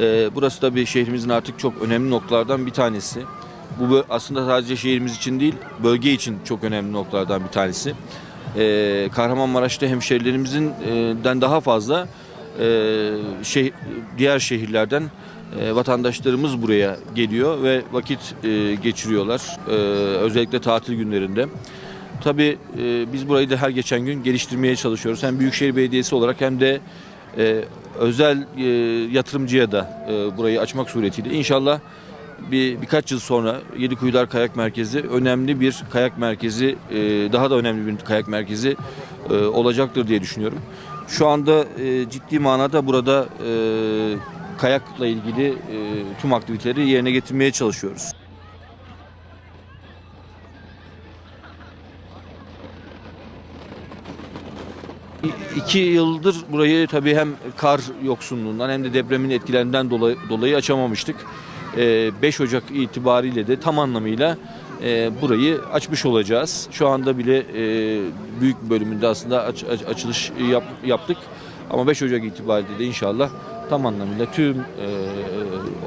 E, burası tabii şehrimizin artık çok önemli noktalardan bir tanesi. Bu aslında sadece şehrimiz için değil, bölge için çok önemli noktalardan bir tanesi. E, Kahramanmaraş'ta hemşehrilerimizin e, den daha fazla e, diğer şehirlerden e, vatandaşlarımız buraya geliyor ve vakit e, geçiriyorlar. Özellikle tatil günlerinde. Tabii biz burayı da her geçen gün geliştirmeye çalışıyoruz. Hem Büyükşehir Belediyesi olarak hem de e, özel e, yatırımcıya da e, burayı açmak suretiyle inşallah bir birkaç yıl sonra Yedikuyular Kayak Merkezi önemli bir kayak merkezi, e, daha da önemli bir kayak merkezi e, olacaktır diye düşünüyorum. Şu anda e, ciddi manada burada e, kayakla ilgili e, tüm aktiviteleri yerine getirmeye çalışıyoruz. İki yıldır burayı tabii hem kar yoksunluğundan hem de depremin etkilerinden dolayı, dolayı açamamıştık. Ee, 5 Ocak itibariyle de tam anlamıyla e, burayı açmış olacağız. Şu anda bile e, büyük bölümünde aslında aç- aç- açılış yap- yaptık. Ama 5 Ocak itibariyle de inşallah tam anlamıyla tüm e,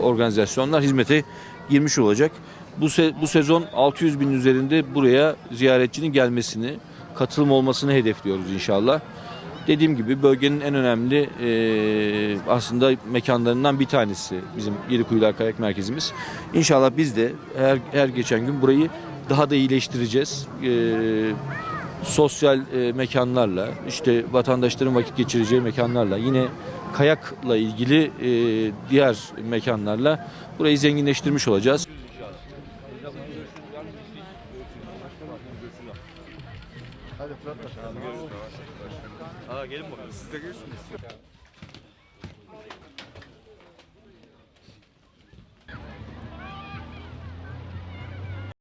organizasyonlar hizmete girmiş olacak. Bu, se- bu sezon 600 bin üzerinde buraya ziyaretçinin gelmesini, katılım olmasını hedefliyoruz inşallah. Dediğim gibi bölgenin en önemli e, aslında mekanlarından bir tanesi bizim Yedikuyular Kayak Merkezimiz. İnşallah biz de her, her geçen gün burayı daha da iyileştireceğiz. E, sosyal e, mekanlarla, işte vatandaşların vakit geçireceği mekanlarla, yine kayakla ilgili e, diğer mekanlarla burayı zenginleştirmiş olacağız. Aa gelin bakalım. Siz de görürsünüz.